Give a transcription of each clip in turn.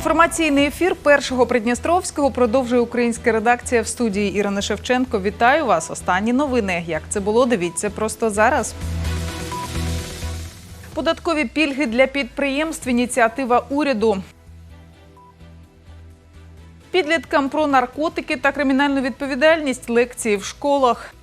Інформаційний ефір першого Придністровського продовжує українська редакція в студії Ірина Шевченко. Вітаю вас. Останні новини. Як це було? Дивіться просто зараз. Податкові пільги для підприємств. Ініціатива уряду. Підліткам про наркотики та кримінальну відповідальність. Лекції в школах.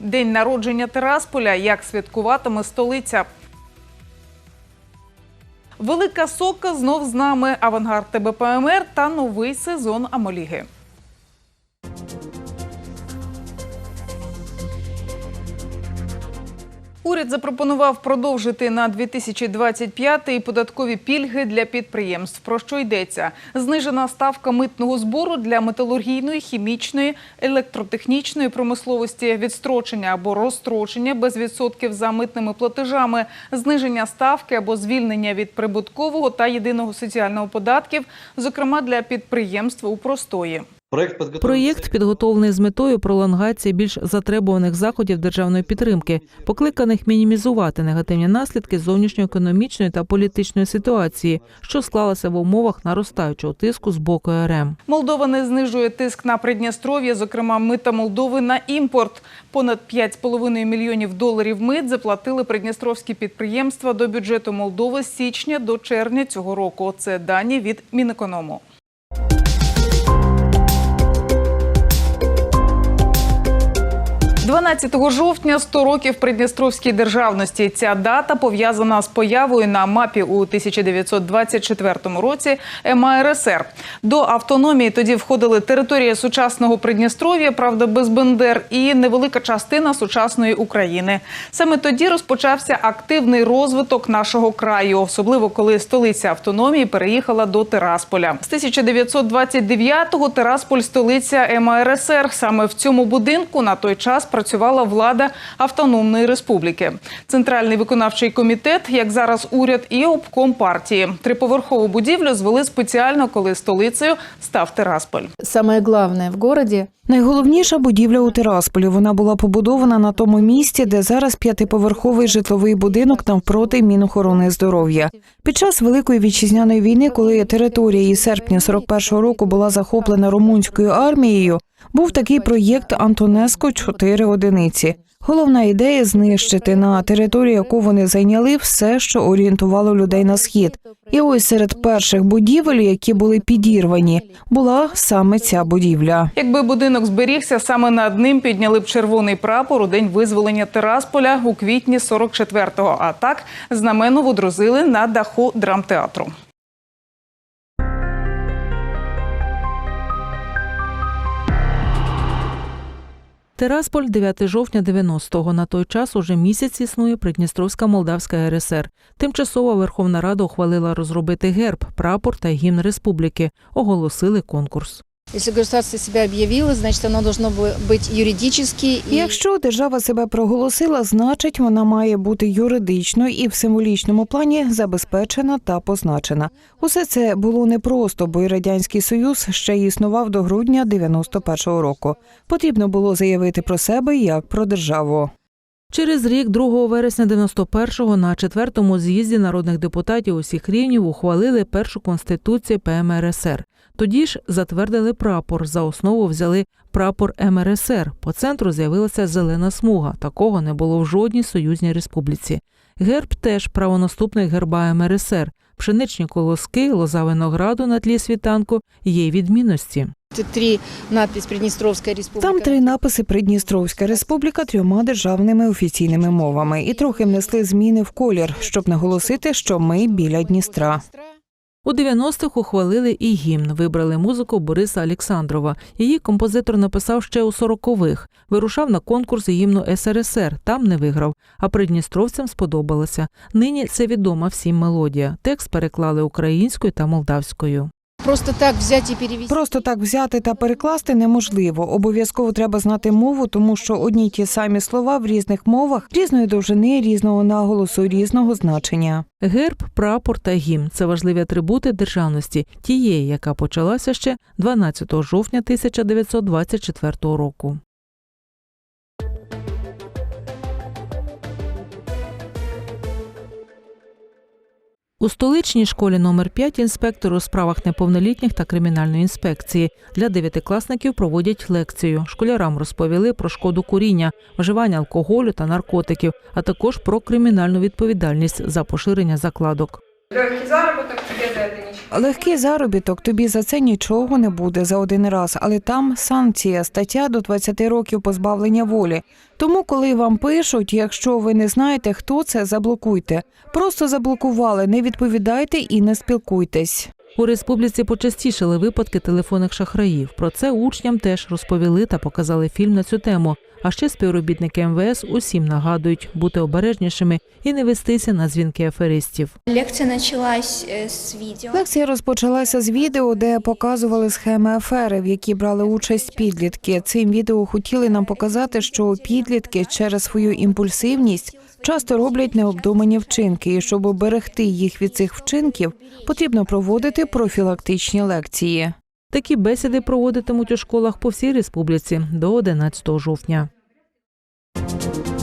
День народження Терасполя. Як святкуватиме столиця. Велика сока знов з нами. Авангард ТБПМР та новий сезон Амоліги. Уряд запропонував продовжити на 2025-й податкові пільги для підприємств. Про що йдеться? Знижена ставка митного збору для металургійної, хімічної, електротехнічної промисловості, відстрочення або розстрочення без відсотків за митними платежами, зниження ставки або звільнення від прибуткового та єдиного соціального податків, зокрема для підприємств у простої. Проект подготовлен Проєкт підготовлений з метою пролонгації більш затребуваних заходів державної підтримки, покликаних мінімізувати негативні наслідки зовнішньоекономічної та політичної ситуації, що склалася в умовах наростаючого тиску з боку РМ. Молдова не знижує тиск на Придністров'я, зокрема мита Молдови на імпорт. Понад 5,5 мільйонів доларів мит заплатили придністровські підприємства до бюджету Молдови з січня до червня цього року. Це дані від Мінеконому. – 12 жовтня 100 років Придністровській державності. Ця дата пов'язана з появою на мапі у 1924 році МАРСР. До автономії тоді входили територія сучасного Придністров'я, правда, без Бендер, і невелика частина сучасної України. Саме тоді розпочався активний розвиток нашого краю, особливо коли столиця автономії переїхала до Терасполя. З 1929-го Терасполь – столиця МАРСР. Саме в цьому будинку на той час працювала влада Автономної Республіки. Центральний виконавчий комітет, як зараз уряд, і обком партії. Триповерхову будівлю звели спеціально, коли столицею став Терасполь. Саме головне в городе Найголовніша будівля у Тирасполі. Вона була побудована на тому місці, де зараз п'ятиповерховий житловий будинок навпроти Мінохорони здоров'я. Під час Великої вітчизняної війни, коли територія із серпня 41-го року була захоплена румунською армією, був такий проєкт Антонеско 4 одиниці. Головна ідея знищити на території, яку вони зайняли, все, що орієнтувало людей на схід. І ось серед перших будівель, які були підірвані, була саме ця будівля. Якби будинок зберігся, саме над ним підняли б червоний прапор у день визволення Терасполя у квітні 44-го. А так знамено водрузили на даху драмтеатру. Терасполь, 9 жовтня 90-го. На той час уже місяць існує Придністровська Молдавська РСР. Тимчасова Верховна Рада ухвалила розробити герб, прапор та гімн республіки. Оголосили конкурс. Если государство себя объявило, значит, оно должно бы быть юридически и Якщо держава себе проголосила, значить вона має бути юридично і в символічному плані забезпечена та позначена. Усе це було непросто, бо і радянський союз ще існував до грудня 91-го року. Потрібно було заявити про себе як про державу. Через рік, 2 вересня 91-го, на четвертому з'їзді народних депутатів усіх рівнів ухвалили першу конституцію ПМРСР. Тоді ж затвердили прапор. За основу взяли прапор МРСР. По центру з'явилася зелена смуга. Такого не було в жодній союзній республіці. Герб теж правонаступник герба МРСР. Пшеничні колоски, лоза винограду на тлі світанку є й відмінності. три надпись Приднестровская республика. Там три написи Придністровська республіка трьома державними офіційними мовами, і трохи внесли зміни в колір, щоб наголосити, що ми біля Дністра. У 90-х ухвалили і гімн. Вибрали музику Бориса Олександрова. Її композитор написав ще у 40-х. Вирушав на конкурс гімну СРСР. Там не виграв. А придністровцям сподобалося. Нині це відома всім мелодія. Текст переклали українською та молдавською. Просто так взяти і перевести. Просто так взяти та перекласти неможливо. Обов'язково треба знати мову, тому що одні й ті самі слова в різних мовах різної довжини, різного наголосу, різного значення. Герб, прапор та гімн це важливі атрибути державності, тієї, яка почалася ще 12 жовтня 1924 року. У столичній школі номер 5 інспектор у справах неповнолітніх та кримінальної інспекції для дев'ятикласників проводять лекцію. Школярам розповіли про шкоду куріння, вживання алкоголю та наркотиків, а також про кримінальну відповідальність за поширення закладок. Легкий заработок, тебе за это ничего. Легкий заробіток тобі за це нічого не буде за один раз, але там санкція, стаття до 20 років позбавлення волі. Тому, коли вам пишуть, якщо ви не знаєте, хто це, заблокуйте. Просто заблокували, не відповідайте і не спілкуйтесь. У республіці почастішали випадки телефонних шахраїв. Про це учням теж розповіли та показали фільм на цю тему. А ще співробітники МВС усім нагадують бути обережнішими і не вестися на дзвінки аферистів. Лекция началась э, с видео. Лекція розпочалася з відео, де показували схеми афери, в якій брали участь підлітки. Цим відео хотіли нам показати, що підлітки через свою імпульсивність часто роблять необдумані вчинки, і щоб берегти їх від цих вчинків, потрібно проводити профілактичні лекції. Такі бесіди проводитимуть у школах по всій республіці до 11 жовтня. Thank you.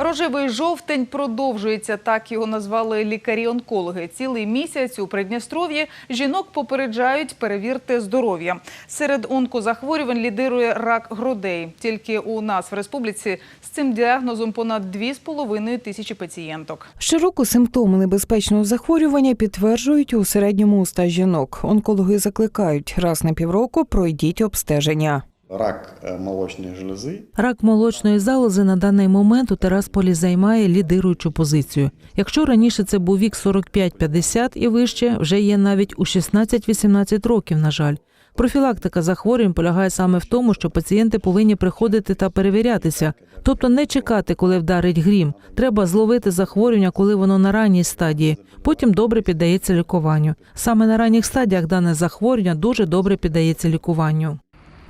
Рожевий жовтень продовжується. Так його назвали лікарі-онкологи. Цілий місяць у Придністров'ї жінок попереджають перевірте здоров'я. Серед онкозахворювань лідирує рак грудей. Тільки у нас в республіці з цим діагнозом понад 2,5 тисячі пацієнток. Щороку симптоми небезпечного захворювання підтверджують у середньому у 100 жінок. Онкологи закликають раз на півроку пройдіть обстеження. Рак э, молочной железы Рак молочної залози на даний момент у Терасполі займає лідируючу позицію. Якщо раніше це був вік 45-50 і вище, вже є навіть у 16-18 років, на жаль. Профілактика захворювань полягає саме в тому, що пацієнти повинні приходити та перевірятися, тобто не чекати, коли вдарить грім. Треба зловити захворювання, коли воно на ранній стадії. Потім добре піддається лікуванню. Саме на ранніх стадіях дане захворювання дуже добре піддається лікуванню.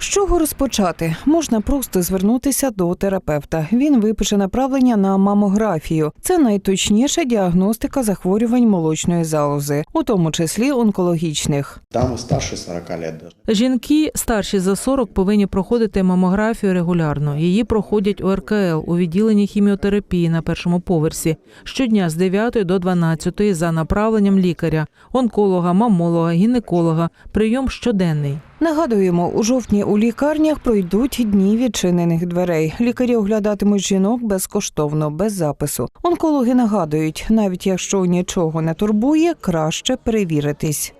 З чого розпочати? Можна просто звернутися до терапевта. Він випише направлення на мамографію. Це найточніша діагностика захворювань молочної залози, у тому числі онкологічних. дамы старше 40 лет даже. Жінки старші за 40 повинні проходити мамографію регулярно. Її проходять у РКЛ у відділенні хіміотерапії на першому поверсі щодня з 9 до 12 за направленням лікаря, онколога, мамолога, гінеколога. Прийом щоденний. Нагадуємо, у жовтні у лікарнях пройдуть дні відчинених дверей. Лікарі оглядатимуть жінок безкоштовно, без запису. Онкологи нагадують, навіть якщо нічого не турбує, краще перевіритись.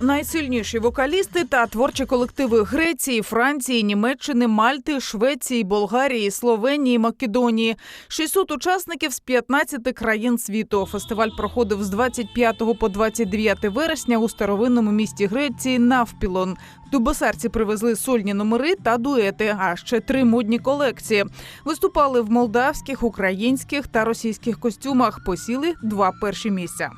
Найсильніші вокалісти та творчі колективи Греції, Франції, Німеччини, Мальти, Швеції, Болгарії, Словенії, Македонії. 600 учасників з 15 країн світу. Фестиваль проходив з 25 по 29 вересня у старовинному місті Греції Навпілон. Дубосарці привезли сольні номери та дуети, а ще три модні колекції. Виступали в молдавських, українських та російських костюмах. Посіли два перші місця.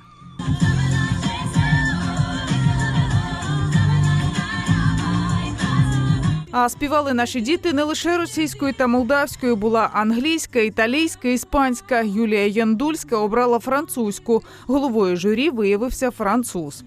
А співали наші діти не лише російською та молдавською, була англійська, італійська, іспанська. Юлія Яндульська обрала французьку. Головою журі виявився француз.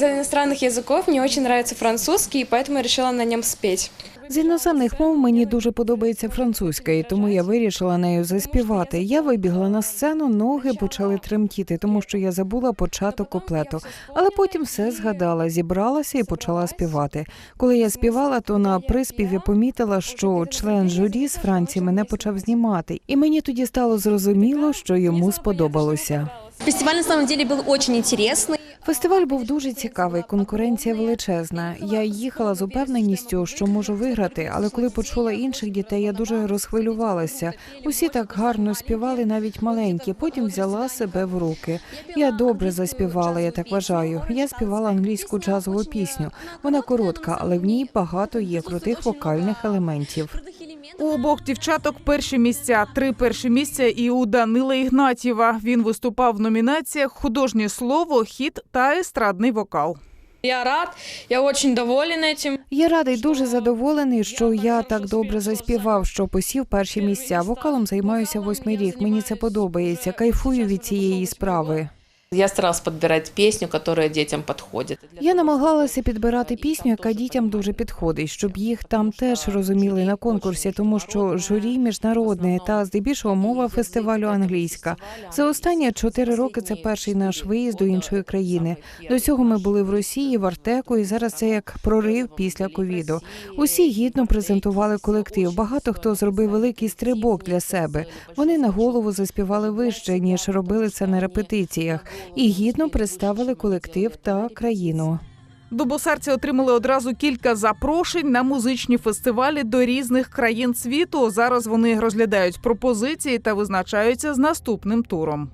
Из иностранных языков мне очень нравится французский, и поэтому я решила на нем спеть. З іноземних мов мені дуже подобається французька, і тому я вирішила нею заспівати. Я вибігла на сцену, ноги почали тремтіти, тому що я забула початок куплету. Але потім все згадала, зібралася і почала співати. Коли я співала, то на приспіві помітила, що член журі з Франції мене почав знімати, і мені тоді стало зрозуміло, що йому сподобалося. Фестиваль на самом деле был очень интересный. Фестиваль був дуже цікавий, конкуренція величезна. Я їхала з упевненістю, що можу виграти, але коли почула інших дітей, я дуже розхвилювалася. Усі так гарно співали, навіть маленькі. Потім взяла себе в руки. Я добре заспівала, я так вважаю. Я співала англійську джазову пісню. Вона коротка, але в ній багато є крутих вокальних елементів. У обох дівчаток перші місця, три перші місця і у Данила Ігнатєва. Він виступав в номінаціях художнє слово, хіт та естрадний вокал. Я рад, я очень доволен цим. Я радий, дуже задоволений, що я так добре заспівав, що посів перші місця. Вокалом займаюся восьмий рік. Мені це подобається. Кайфую від цієї справи. Я старалась подбирать песню, которая детям подходит. Я намагалася підбирати пісню, яка дітям дуже підходить, щоб їх там теж розуміли на конкурсі, тому що журі міжнародне та здебільшого мова фестивалю англійська. За останні чотири роки це перший наш виїзд до іншої країни. До цього ми були в Росії, в Артеку, і зараз це як прорив після ковіду. Усі гідно презентували колектив. Багато хто зробив великий стрибок для себе. Вони на голову заспівали вище ніж робили це на репетиціях, і гідно представили колектив та країну. Дубосарці отримали одразу кілька запрошень на музичні фестивалі до різних країн світу. Зараз вони розглядають пропозиції та визначаються з наступним туром.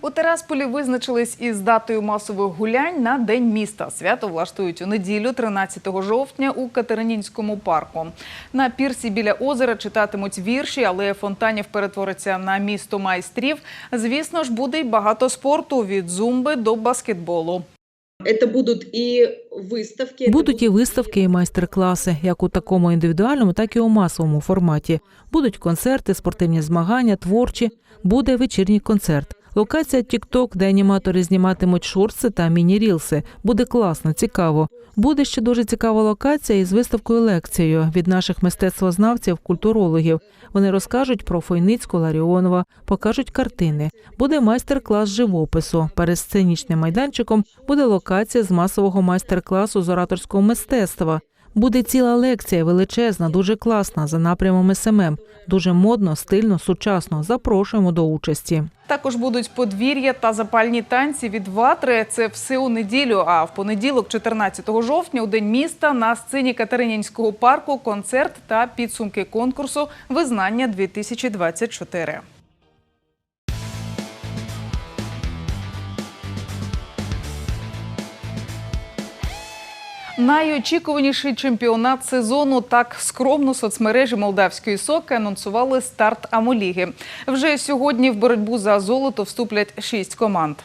У Терасполі визначились із датою масових гулянь на День міста. Свято влаштують у неділю, 13 жовтня, у Катеринінському парку. На пірсі біля озера читатимуть вірші, але фонтанів перетвориться на місто майстрів. Звісно ж, буде й багато спорту від зумби до баскетболу. Это будут и выставки. это Будуть і виставки, і майстер-класи, як у такому індивідуальному, так і у масовому форматі. Будуть концерти, спортивні змагання, творчі. Буде вечірній концерт. Локація TikTok, де аніматори зніматимуть шорти та міні-рілси. Буде класно, цікаво. Буде ще дуже цікава локація із виставкою лекцією від наших мистецтвознавців, культурологів. Вони розкажуть про Фойницьку Ларіонова, покажуть картини. Буде майстер-клас живопису. Перед сценічним майданчиком буде локація з масового майстер-класу з ораторського мистецтва. Буде ціла лекція, величезна, дуже класна, за напрямом СММ. Дуже модно, стильно, сучасно. Запрошуємо до участі. Також будуть подвір'я та запальні танці від ватри. Це все у неділю. А в понеділок, 14 жовтня, у день міста на сцені Катеринінського парку концерт та підсумки конкурсу Визнання 2024 Найочікуваніший чемпіонат сезону так скромно соцмережі молдавської соки анонсували старт Амоліги. Вже сьогодні в боротьбу за золото вступлять шість команд.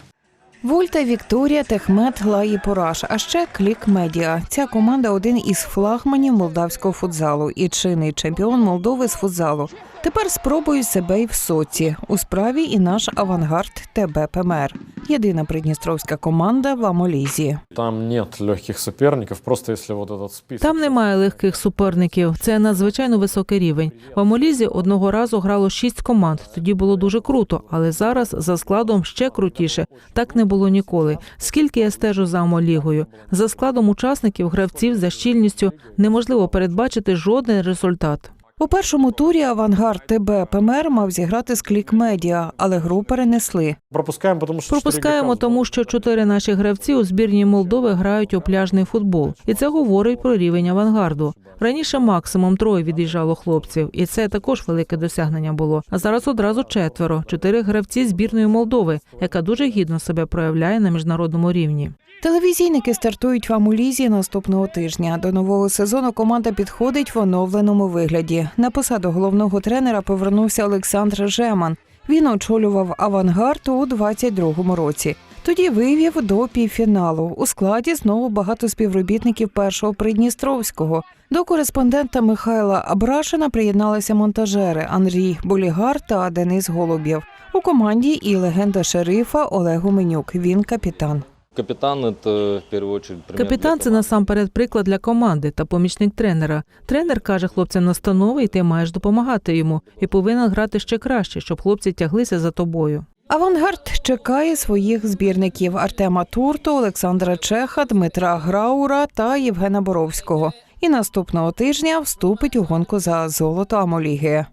Вольта, Вікторія, Техмет, Лаї Пораш, а ще Клік Медіа. Ця команда один із флагманів молдавського футзалу і чинний чемпіон Молдови з футзалу. Тепер спробують себе і в соці. У справі і наш авангард ТБ ПМР. Єдина придністровська команда в Амолізі. Там нет легких соперников, просто если вот этот список. Там немає легких суперників. Це надзвичайно високий рівень. В Амолізі одного разу грало шість команд. Тоді було дуже круто, але зараз за складом ще крутіше. Так не було ніколи. Скільки я стежу за Амолігою, за складом учасників, гравців, за щільністю неможливо передбачити жоден результат. У першому турі авангард ТБ ПМР мав зіграти з Клік Медіа, але гру перенесли. Пропускаем, потому что... четыре Пропускаємо, тому що чотири наші гравці у збірній Молдови грають у пляжний футбол, і це говорить про рівень авангарду. Раніше максимум троє від'їжджало хлопців, і це також велике досягнення було. А зараз одразу четверо, чотири гравці збірної Молдови, яка дуже гідно себе проявляє на міжнародному рівні. Телевізійники стартують в Амулізі наступного тижня. До нового сезону команда підходить в оновленому вигляді. На посаду головного тренера повернувся Олександр Жеман. Він очолював авангард у 22-му році. Тоді вивів до півфіналу. У складі знову багато співробітників першого Придністровського. До кореспондента Михайла Абрашина приєдналися монтажери Андрій Болігар та Денис Голубєв. У команді і легенда шерифа Олег Гуменюк. Він капітан. Капитан это в первую очередь... пример Капітан для це насамперед приклад для команди та помічник тренера. Тренер каже хлопцям настанови, і ти маєш допомагати йому, і повинен грати ще краще, щоб хлопці тяглися за тобою. Авангард чекає своїх збірників Артема Турту, Олександра Чеха, Дмитра Граура та Євгена Боровського. І наступного тижня вступить у гонку за золото Амоліги.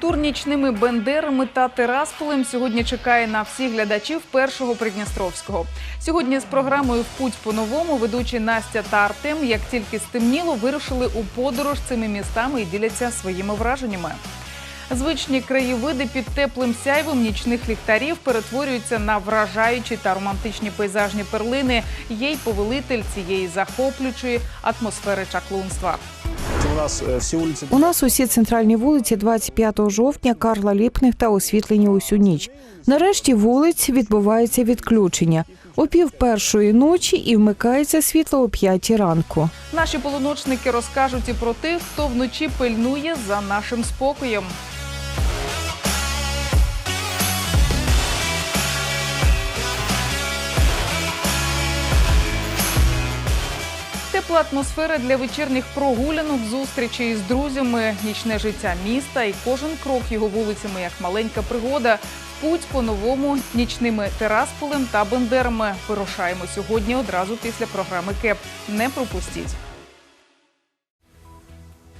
Тур нічними бендерами та терасполем сьогодні чекає на всіх глядачів першого Придністровського. Сьогодні з програмою В путь по-новому ведучі Настя та Артем, як тільки стемніло, вирушили у подорож цими містами і діляться своїми враженнями. Звичні краєвиди під теплим сяйвом нічних ліхтарів перетворюються на вражаючі та романтичні пейзажні перлини. Є й повелитель цієї захоплюючої атмосфери чаклунства. У нас всі вулиці. У нас усі центральні вулиці 25 жовтня Карла Ліпних освітлені усю ніч. Нарешті вулиць відбувається відключення о пів першої ночі і вмикається світло о п'ятій ранку. Наші полуночники розкажуть і про тих, хто вночі пильнує за нашим спокоєм. Тепла атмосфера для вечірніх прогулянок, зустрічей з друзями, нічне життя міста і кожен крок його вулицями як маленька пригода. Путь по-новому нічними Терасполем та Бендерами вирушаємо сьогодні одразу після програми КЕП. Не пропустіть.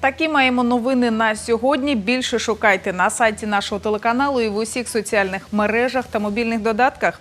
Такі маємо новини на сьогодні. Більше шукайте на сайті нашого телеканалу і в усіх соціальних мережах та мобільних додатках.